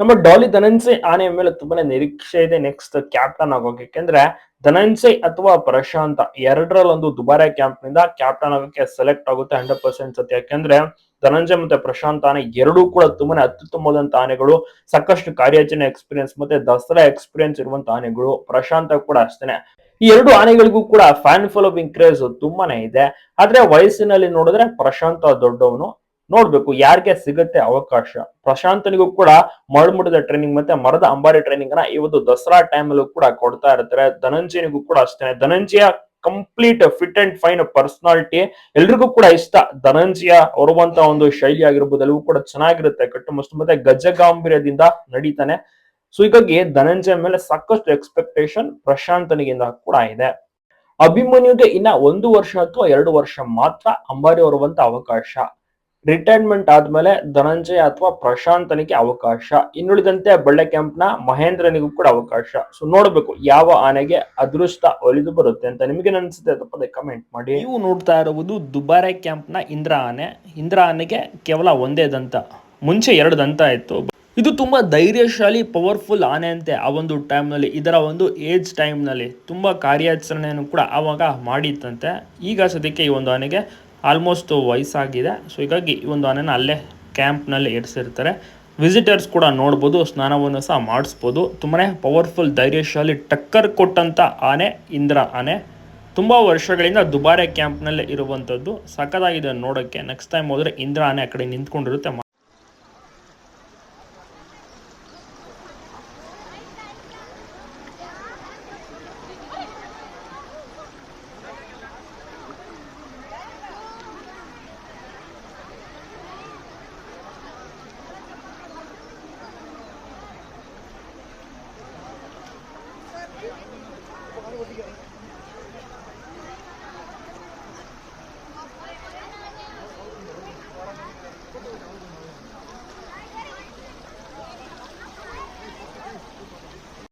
ನಮ್ಮ ಡಾಲಿ ಧನಂಜಯ್ ಆನೆ ಮೇಲೆ ತುಂಬಾನೇ ನಿರೀಕ್ಷೆ ಇದೆ ನೆಕ್ಸ್ಟ್ ಕ್ಯಾಪ್ಟನ್ ಆಗೋಕೆ. ಯಾಕೆಂದ್ರೆ ಧನಂಜಯ್ ಅಥವಾ ಪ್ರಶಾಂತ ಎರಡರಲ್ಲಿ ಒಂದು ದುಬಾರೆ ಕ್ಯಾಂಪ್ನಿಂದ ಕ್ಯಾಪ್ಟನ್ ಆಗೋಕೆ ಸೆಲೆಕ್ಟ್ ಆಗುತ್ತೆ ಹಂಡ್ರೆಡ್ ಪರ್ಸೆಂಟ್ ಸತ್ಯ ಯಾಕೆಂದ್ರೆ ಧನಂಜಯ್ ಮತ್ತೆ ಪ್ರಶಾಂತ್ ಆನೆ ಎರಡೂ ಕೂಡ ತುಂಬಾನೇ ಅತ್ಯುತ್ತಮವಾದಂತ ಆನೆಗಳು, ಸಾಕಷ್ಟು ಕಾರ್ಯಾಚರಣೆ ಎಕ್ಸ್ಪೀರಿಯನ್ಸ್ ಮತ್ತೆ ದಸರಾ ಎಕ್ಸ್ಪೀರಿಯನ್ಸ್ ಇರುವಂತ ಆನೆಗಳು, ಪ್ರಶಾಂತ ಕೂಡ ಅಷ್ಟೇನೆ. ಈ ಎರಡು ಆನೆಗಳಿಗೂ ಕೂಡ ಫ್ಯಾನ್ ಫಾಲೋವಿಂಗ್ ಕ್ರೇಜ್ ತುಂಬಾನೇ ಇದೆ. ಆದ್ರೆ ವಯಸ್ಸಿನಲ್ಲಿ ನೋಡಿದ್ರೆ ಪ್ರಶಾಂತ ದೊಡ್ಡವನು ನೋಡ್ಬೇಕು ಯಾರಿಗೆ ಸಿಗುತ್ತೆ ಅವಕಾಶ. ಪ್ರಶಾಂತನಿಗೂ ಕೂಡ ಮಳ್ಮುಡದ ಟ್ರೈನಿಂಗ್ ಮತ್ತೆ ಮರದ ಅಂಬಾರಿ ಟ್ರೈನಿಂಗ್ನ ಇವತ್ತು ದಸರಾ ಟೈಮ್ ಅಲ್ಲೂ ಕೂಡ ಕೊಡ್ತಾ ಇರ್ತಾರೆ. ಧನಂಜಯನಿಗೂ ಕೂಡ ಅಷ್ಟೇ Dhananjaya complete fit and fine personality ಎಲ್ರಿಗೂ ಕೂಡ ಇಷ್ಟ. ಧನಂಜಯ ಅವರುವಂತ ಒಂದು ಶೈಲಿ ಆಗಿರ್ಬೋದು, ಎಲ್ಲವೂ ಕೂಡ ಚೆನ್ನಾಗಿರುತ್ತೆ. ಕಟ್ಟುಮಸ್ತು ಮತ್ತೆ ಗಜಗಾಂಭೀರ್ಯದಿಂದ ನಡೀತಾನೆ. ಸೊ ಹೀಗಾಗಿ ಧನಂಜಯ ಮೇಲೆ ಸಾಕಷ್ಟು ಎಕ್ಸ್ಪೆಕ್ಟೇಷನ್ ಪ್ರಶಾಂತನಿಗಿಂದ ಕೂಡ ಇದೆ. ಅಭಿಮನ್ಯುಗೆ ಇನ್ನ ಒಂದು ವರ್ಷ ಅಥವಾ ಎರಡು ವರ್ಷ ಮಾತ್ರ ಅಂಬಾರಿ ಹೊರುವಂತ ಅವಕಾಶ. ರಿಟೈರ್ಮೆಂಟ್ ಆದ್ಮೇಲೆ ಧನಂಜಯ ಅಥವಾ ಪ್ರಶಾಂತನಿಗೆ ಅವಕಾಶ. ಇನ್ನುಳಿದಂತೆ ಬಳ್ಳೆ ಕ್ಯಾಂಪ್ನ ಮಹೇಂದ್ರನಿಗೂ ಕೂಡ ಅವಕಾಶ. ಸೊ ನೋಡ್ಬೇಕು ಯಾವ ಆನೆಗೆ ಅದೃಷ್ಟ ಒಲಿದು ಬರುತ್ತೆ ಅಂತ ನಿಮಗೆ ಅನ್ಸುತ್ತೆ ತಪ್ಪದೆ ಕಮೆಂಟ್ ಮಾಡಿ. ನೀವು ನೋಡ್ತಾ ಇರುವುದು ದುಬಾರೆ ಕ್ಯಾಂಪ್ನ ಇಂದ್ರ ಆನೆ. ಇಂದ್ರ ಆನೆಗೆ ಕೇವಲ ಒಂದೇ ದಂತ. ಮುಂಚೆ ಎರಡು ದಂತ ಇತ್ತು. ಇದು ತುಂಬಾ ಧೈರ್ಯಶಾಲಿ ಪವರ್ಫುಲ್ ಆನೆ ಅಂತೆ ಆ ಒಂದು ಟೈಮ್ನಲ್ಲಿ ಇದರ ಒಂದು ಏಜ್ ಟೈಮ್ನಲ್ಲಿ ತುಂಬಾ ಕಾರ್ಯಾಚರಣೆಯನ್ನು ಕೂಡ ಆವಾಗ ಮಾಡಿತ್ತಂತೆ. ಈಗ ಸದ್ಯಕ್ಕೆ ಈ ಒಂದು ಆನೆಗೆ ಆಲ್ಮೋಸ್ಟ್ ವಯಸ್ಸಾಗಿದೆ. ಸೊ ಹೀಗಾಗಿ ಈ ಒಂದು ಆನೆನ ಅಲ್ಲೇ ಕ್ಯಾಂಪ್ನಲ್ಲಿ ಇರಿಸಿರ್ತಾರೆ. ವಿಸಿಟರ್ಸ್ ಕೂಡ ನೋಡ್ಬೋದು, ಸ್ನಾನವನ್ನು ಸಹ ಮಾಡಿಸ್ಬೋದು. ತುಂಬಾ ಪವರ್ಫುಲ್ ಧೈರ್ಯಶಾಲಿ, ಟಕ್ಕರ್ ಕೊಟ್ಟಂಥ ಆನೆ, ಇಂದ್ರ ಆನೆ. ತುಂಬ ವರ್ಷಗಳಿಂದ ದುಬಾರೆ ಕ್ಯಾಂಪ್ನಲ್ಲೇ ಇರುವಂಥದ್ದು ಸಖತ್ತಾಗಿದೆ ನೋಡೋಕ್ಕೆ. ನೆಕ್ಸ್ಟ್ ಟೈಮ್ ಹೋದರೆ ಇಂದ್ರ ಆನೆ ಆ ಕಡೆ ನಿಂತ್ಕೊಂಡಿರುತ್ತೆ. ওদিকে